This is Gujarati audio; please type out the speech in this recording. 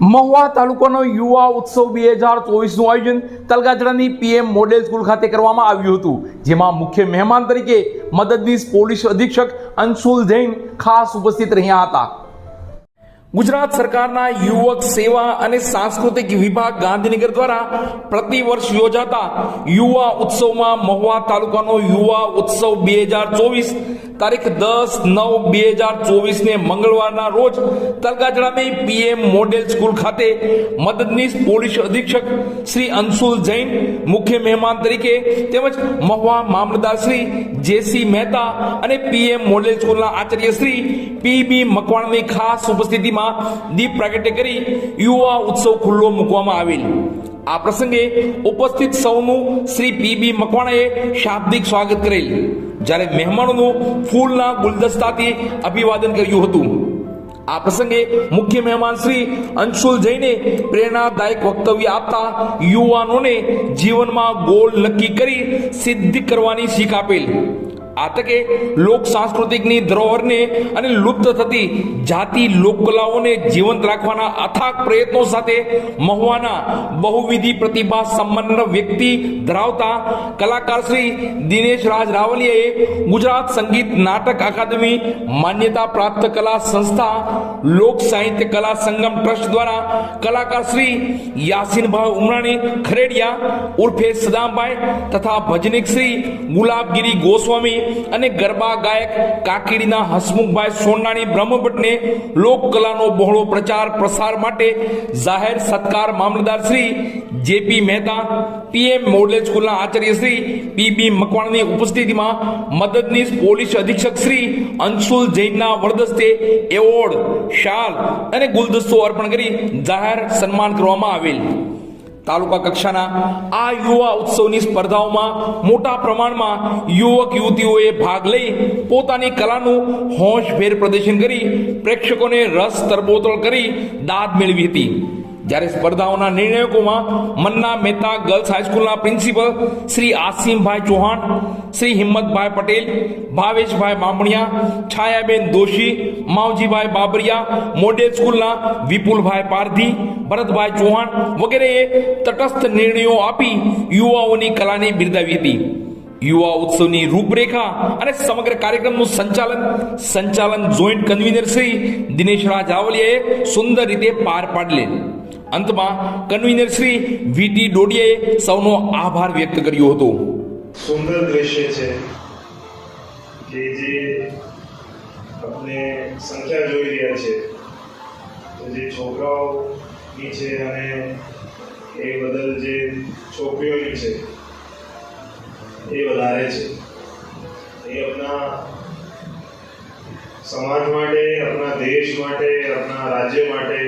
મહુવા તાલુકાનો યુવા ઉત્સવ બે હજાર ચોવીસનું આયોજન તલગાજડાની પીએમ મોડેલ સ્કૂલ ખાતે કરવામાં આવ્યું હતું, જેમાં મુખ્ય મહેમાન તરીકે મદદનીશ પોલીસ અધિક્ષક અંશુલ જૈન ખાસ ઉપસ્થિત રહ્યા હતા. ગુજરાત સરકારના યુવક સેવા અને સાંસ્કૃતિક વિભાગ ગાંધીનગર દ્વારા પ્રતિવર્ષ યોજાતા યુવા ઉત્સવમાં મહુવા તાલુકાનો યુવા ઉત્સવ બે હજાર ચોવીસ તારીખ દસ નવ બે હજાર ચોવીસને મંગળવારના રોજ તલગાજડાની પીએમ મોડેલ સ્કૂલ ખાતે મદદનીશ પોલીસ અધિક્ષક શ્રી અંશુલ જૈન, મુખ્ય મહેમાન તરીકે તેમજ મહુવા મામલતદાર શ્રી જેસી મહેતા અને પીએમ મોડેલ સ્કૂલના આચાર્ય શ્રી પીબી મકવાણની ખાસ ઉપસ્થિતિમાં દીપ પ્રાગટ્ય કરી યુવા ઉત્સવ ખુલ્લો મૂકવામાં આવેલ. આ પ્રસંગે ઉપસ્થિત સૌનું શ્રી પીબી મકવાણાએ શાબ્દિક સ્વાગત કરેલ. જ્યારે મહેમાનોનું ફૂલના ગુલદસ્તાથી અભિવાદન કર્યું હતું. આ પ્રસંગે મુખ્ય મહેમાન શ્રી અંશુલ જૈને પ્રેરણાદાયક વક્તવ્ય આપતા યુવાનોને જીવનમાં ગોલ નક્કી કરી સિદ્ધિ કરવાની શીખ આપેલ. આ તકે લોક સાંસ્કૃતિકની ધરોહરને અને લુપ્ત થતી જાતિ લોકકલાઓને જીવંત રાખવાના અથાગ પ્રયત્નો સાથે મહુવાના બહુવિધિ પ્રતિભા સંપન્ન વ્યક્તિ ધરાવતા કલાકાર શ્રી દિનેશ રાજ રાવલિયાએ ગુજરાત સંગીત નાટક અકાદમી માન્યતા પ્રાપ્ત કલા સંસ્થા લોક સાહિત્ય કલા સંગમ ટ્રસ્ટ દ્વારા કલાકાર શ્રી યાસીનભાઈ ઉમરાણી, ખરેડિયા, ઉર્ફે સદામભાઈ તથા ભજનિક શ્રી ગુલાબગીરી ગોસ્વામી અને ગરબા ગાયક કાકીડીના હસમુખભાઈ સોનાણી બ્રહ્મભટ્ટને લોક કલાનો બહોળો પ્રચાર પ્રસાર માટે જાહેર સત્કાર મામલતદાર Shri JP Mehta, PM model સ્કૂલના આચાર્ય શ્રી પીબી મકવાણાની ઉપસ્થિતિમાં મદદનીશ પોલીસ અધિક્ષક શ્રી અંશુલ જૈનના વરદસ્તે એવોર્ડ, શાલ અને ગુલદસ્તો અર્પણ કરી જાહેર સન્માન કરવામાં આવેલ. તાલુકા કક્ષાના આ યુવા ઉત્સવની સ્પર્ધાઓમાં મોટા પ્રમાણમાં યુવક યુવતીઓએ ભાગ લઈ પોતાની કલાનું હોશભેર પ્રદર્શન કરી પ્રેક્ષકોને રસ તરબોતળ કરી દાદ મેળવી હતી. જ્યારે સ્પર્ધાઓના નિર્ણયકોમાં મન્ના મહેતા ગર્લ્સ હાઈસ્કૂલના પ્રિન્સિપલ શ્રી આસિમભાઈ ચૌહાણ, શ્રી હિંમતભાઈ પટેલ, ભાવેશભાઈ બામણિયા, છાયાબેન દોશી, માવજીભાઈ બાબરિયા, મોડેલ સ્કૂલના વિપુલભાઈ પારધી, ભરતભાઈ ચૌહાણ વગેરેએ તટસ્થ નિર્ણયો આપી યુવાઓની કલાને બિરદાવી હતી. યુવા ઉત્સવની રૂપરેખા અને સમગ્ર કાર્યક્રમનું સંચાલન સંચાલન જોઈન્ટ કન્વીનર શ્રી દિનેશ રાજ આવલિયાએ સુંદર રીતે પાર પાડલે. અંતમાં કન્વીનર શ્રી વીટી ડોડિયાએ સૌનો આભાર વ્યક્ત કર્યો હતો. સુંદર દ્રશ્ય છે કે જે આપણે સંખ્યા જોઈ રહ્યા છે. તો જે છોકરાઓની છે અને એ બદલ જે છોકરીઓની છે, એ વધારે છે. એ આપણા સમાજ માટે, આપણા દેશ માટે, આપણા રાજ્ય માટે